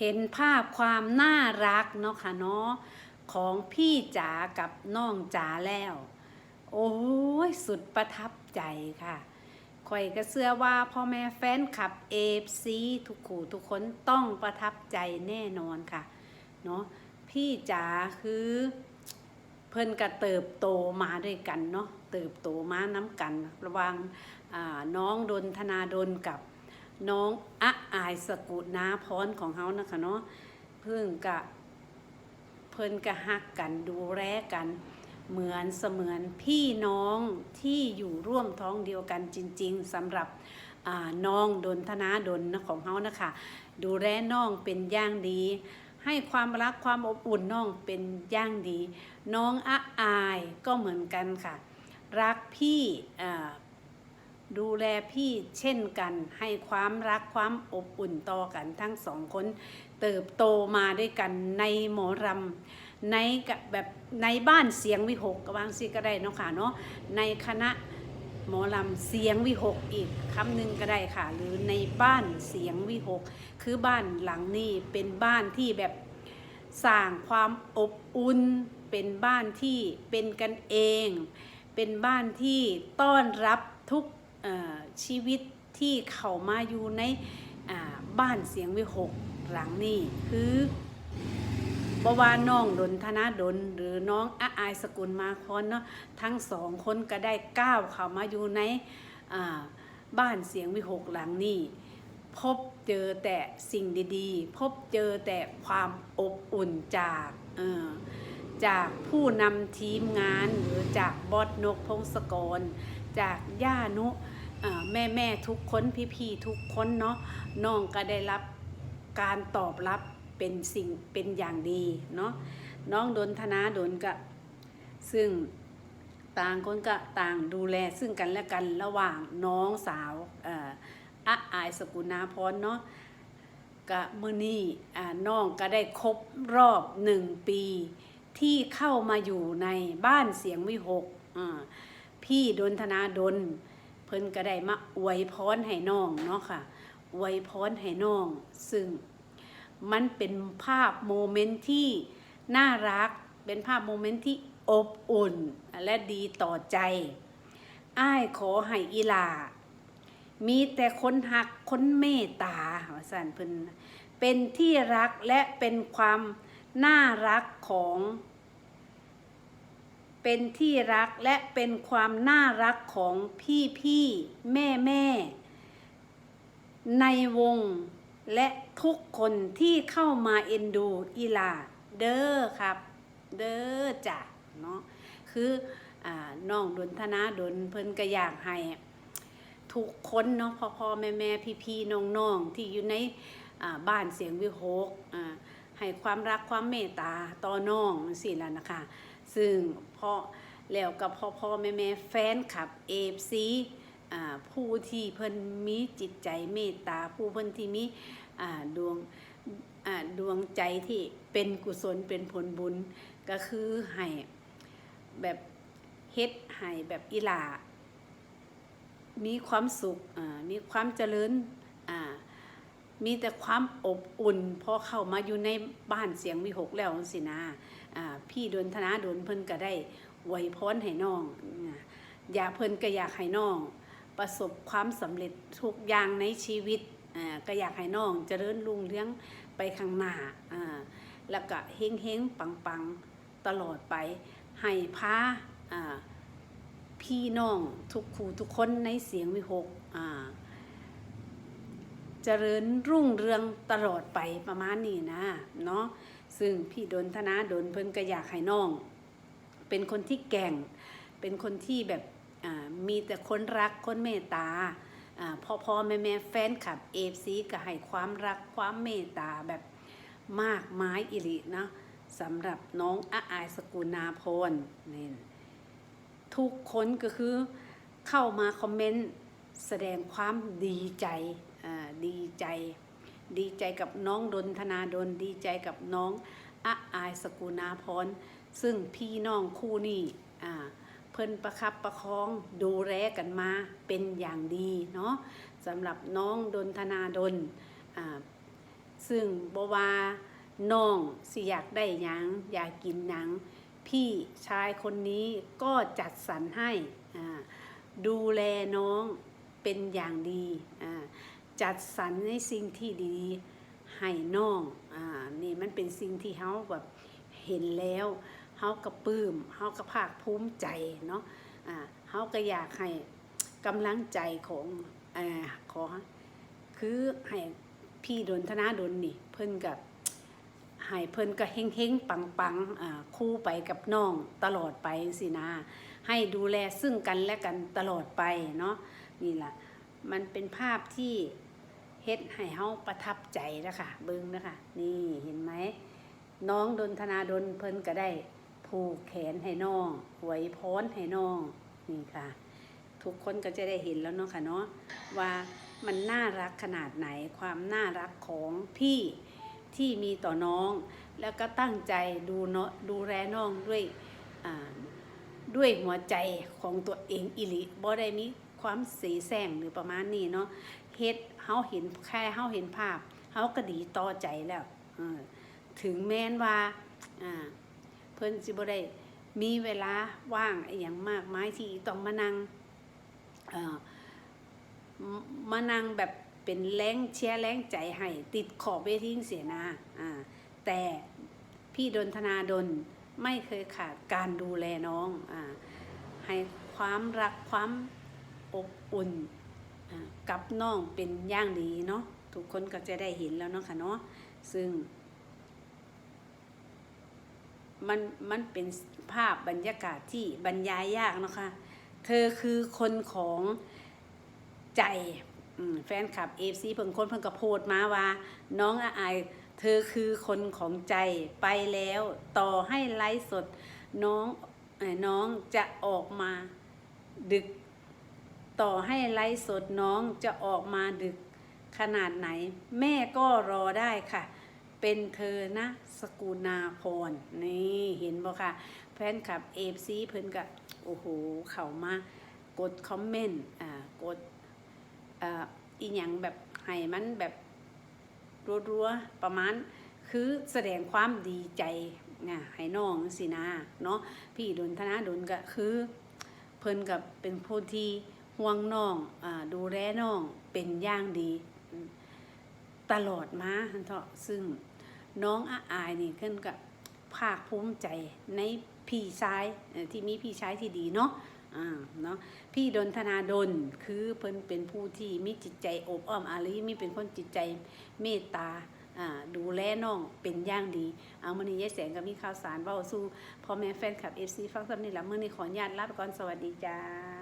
เห็นภาพความน่ารักเนาะค่ะเนาะของพี่จ๋ากับน้องจ๋าแล้ว โอ้ยสุดประทับใจค่ะข่อยก็เชื่อว่าพ่อแม่แฟนคลับเอฟซีทุกขู่ทุกคนต้องประทับใจแน่นอนค่ะเนาะพี่จ๋าคือเพิ่นก็เติบโตมาด้วยกันเนาะเติบโตมาน้ำกัน ระว่างน้องดนธนาดนกับ น้องอะอายสกุลนาพรของเฮานะคะเนาะเพิ่งกะเพิ่นก็ฮักกันดูแลกัน เหมือนเสมือนพี่น้องที่อยู่ร่วมท้องเดียวกันจริง ๆสำหรับน้องดนธนาดนของเฮานะคะ ดูแลน้องเป็นอย่างดี ให้ความรักความอบอุ่นน้องเป็นอย่างดี น้องอะอายก็เหมือนกันค่ะ รักพี่ ดูแลพี่เช่นกัน ให้ความรักความอบอุ่นต่อกันทั้งสองคน เติบโตมาด้วยกันในหมอรำในแบบในบ้านเสียงวิหกกบางสิก็ได้เนาะค่ะเนาะในคณะหมอลำเสียงวิหกอีกคำหนึ่งก็ได้ค่ะ หรือในบ้านเสียงวิหก คือบ้านหลังนี้เป็นบ้านที่แบบสร้างความอบอุ่นเป็นบ้านที่เป็นกันเอง เป็นบ้านที่ต้อนรับทุก ชีวิตที่เขามาอยู่ในบ้านเสียงวิหกหลังนี้คือบวาน้องดนธนาดนหรือน้องอาอายสกุลมาคอนเนาะทั้งสองคนก็ได้ก้าวเข้ามาอยู่ในบ้านเสียงวิหกหลังนี้ พบเจอแต่สิ่งดีๆ พบเจอแต่ความอบอุ่นจากจากผู้นำทีมงานหรือจากบอสนกพงศกร จากย่านุ แม่แม่ทุกคนพี่ๆทุกคนเนาะน้องก็ได้รับการตอบรับเป็นสิ่งเป็นอย่างดีเนาะน้องดนธนาดนก็ซึ่งต่างคนก็ต่างดูแลซึ่งกันและกันระหว่างน้องสาวอ่ออะอายสกุณาพรเนาะกะมือนี้อ่าน้องก็ได้ครบรอบหนึ่งปี ที่เข้ามาอยู่ในบ้านเสียงวิหกพี่ดนธนาดน เพิ่นก็ได้มาอวยพรให้น้องเนาะค่ะอวยพรให้น้อง ซึ่งมันเป็นภาพโมเมนต์ที่น่ารัก เป็นภาพโมเมนต์ที่อบอุ่น และดีต่อใจอ้ายขอให้อีหลา มีแต่คนหักคนเมตตาว่าสันเพิ่นเป็นที่รักและเป็นความน่ารักของ เป็นที่รักและเป็นความน่ารักของพี่พี่แม่แม่ในวงและทุกคนที่เข้ามาเอ็นดูอีลาเด้อครับ เด้อจ้ะเนาะคืออน้องดนธนาดนเพิ่นก็อยากให้ทุกคนเนาะพ่อพ่อแม่แม่พี่พี่น้องน้องที่อยู่ในบ้านเสียงวิหกให้ความรักความเมตตาต่อน้องสิแล้วนะคะ ซึ่งพ่อแล้วกับพ่อพ่อแม่แม่แฟนคลับเอฟซีผู้ที่เพิ่นมีจิตใจเมตตาผู้เพิ่นที่มีดวงดวงใจที่เป็นกุศลเป็นผลบุญก็คือให้แบบเฮ็ดให้แบบอีหลามีความสุขมีความเจริญ มีแต่ความอบอุ่นพอเข้ามาอยู่ในบ้านเสียงวิหกแล้วสินะอ่าพี่ดนธนาดนเพิ่นก็ได้อวยพรให้น้องอ่าอยากเพิ่นก็อยากให้น้อง ประสบความสำเร็จทุกอย่างในชีวิตอ่าก็อยากให้น้องเจริญรุ่งเรืองไปข้างหน้าอ่าแล้วก็เฮงเฮงปังปังตลอดไป ให้พาอ่าพี่น้องทุกคู่ทุกคนในเสียงวิหกอ่า เจริญรุ่งเรืองตลอดไปประมาณนี้นะเนาะซึ่งพี่ดนธนาดนเพิ่นก็อยากให้น้อง เป็นคนที่แก่ง เป็นคนที่แบบมีแต่คนรักคนเมตตาพ่อพ่อแม่แม่แฟนคลับเอฟซีก็ให้ความรักความเมตตาแบบมากมายอิรินะสำหรับน้องอาอายสกุลนาพรนี่ทุกคนก็คือเข้ามาคอมเมนต์แสดงความดีใจ ดีใจ ดีใจกับน้องดนธนาดนดีใจกับน้องอะอายสกุณาพรซึ่งพี่น้องคู่นี้อ่าเพิ่นประคับประคองดูแลกันมาเป็นอย่างดีเนาะสำหรับน้องดนธนาดนอ่าซึ่งบวาน้องสิอยากได้หยังอยากกินหยังพี่ชายคนนี้ก็จัดสรรให้ดูแลน้องเป็นอย่างดี จัดสรรในสิ่งที่ดีๆให้น้องอ่านี่มันเป็นสิ่งที่เขาแบบเห็นแล้วเขาก็ปลื้มเขาก็ภาคภูมิใจเนาะอ่าเขาก็อยากให้กำลังใจของอ่าขอคือให้พี่ดนธนาดนนี่เพิ่นกับให้เพิ่นก็เฮงเฮงปังปังอ่าคู่ไปกับน้องตลอดไปสินะ ให้ดูแลซึ่งกันและกันตลอดไปเนาะนี่ล่ะ มันเป็นภาพที่ เฮ็ดให้เฮาประทับใจนะคะเบิ่งนะคะนี่เห็นไหมน้องดนธนาดนเพิ่นก็ได้ผูกแขนให้น้องหวยพรให้น้องนี่ค่ะ ทุกคนก็จะได้เห็นแล้วเนาะค่ะเนาะว่ามันน่ารักขนาดไหนความน่ารักของพี่ที่มีต่อน้อง แล้วก็ตั้งใจดูเนาะดูแลน้องด้วยด้วยหัวใจของตัวเองอิลิบ่ได้มีความสีแสงหรือประมาณนี้เนาะเฮ็ด เฮาเห็นแค่เฮาเห็นภาพเฮาก็ดีต่อใจแล้วถึงแม้นว่าเพิ่นสิบ่ได้มีเวลาว่างอย่างมากมายที่ต้องมานั่งมานั่งแบบเป็นแรงเชียร์แรงใจให้ติดขอบเวทีเสียนาแต่พี่ดนธนาดนไม่เคยขาดการดูแลน้องอให้ความรักความอบอุ่น กับน้องเป็นอย่างดีเนาะทุกคนก็จะได้เห็นแล้วเนาะค่ะเนาะซึ่ง มันมันเป็นภาพบรรยากาศที่บรรยายยากเนาะค่ะเธอคือคนของใจแฟนคลับเอฟซีเพิ่งคนเพิ่งกระโพดมาว่า น้องอาอยเธอคือคนของใจไปแล้ว ต่อให้ไลฟ์สดน้องน้องจะออกมาดึก ต่อให้ไลฟ์สดน้องจะออกมาดึกขนาดไหน แม่ก็รอได้ค่ะ เป็นเธอนะสกุณาพรนี่เห็นบ่ค่ะแฟนคลับเอฟซีเพิ่นก็โอ้โห เขามากดคอมเมนต์อ่ากดอ่าอีหยังแบบให้มันแบบรัวๆประมาณ คือแสดงความดีใจนะให้น้องสินะเนาะพี่ดนธนาดนก็คือ เพิ่นกับเป็นผู้ที่ ห่วงน้องอดูแลน้องเป็นอย่างดี ตลอดมาเถาะซึ่งน้องอาอายนี่ขึ้นกับภาคภูมิใจในพี่ชายที่มีพี่ชายที่ดีเนาะอ่าเนาะพี่ดนธนาดนคือเพิ่นเป็นผู้ที่มีจิตใจอบอ้อมอารีมีเป็นคนจิตใจเมตตาอ่าดูแลน้องเป็นอย่างดี เอามื้อนี้ยายแสงก็มีข่าวสารเว้าสู่พ่อแม่แฟนคลับ FC ฟังซ้ำนี่ล่ะมื้อนี้ขออนุญาตลาไปก่อนสวัสดีจ้า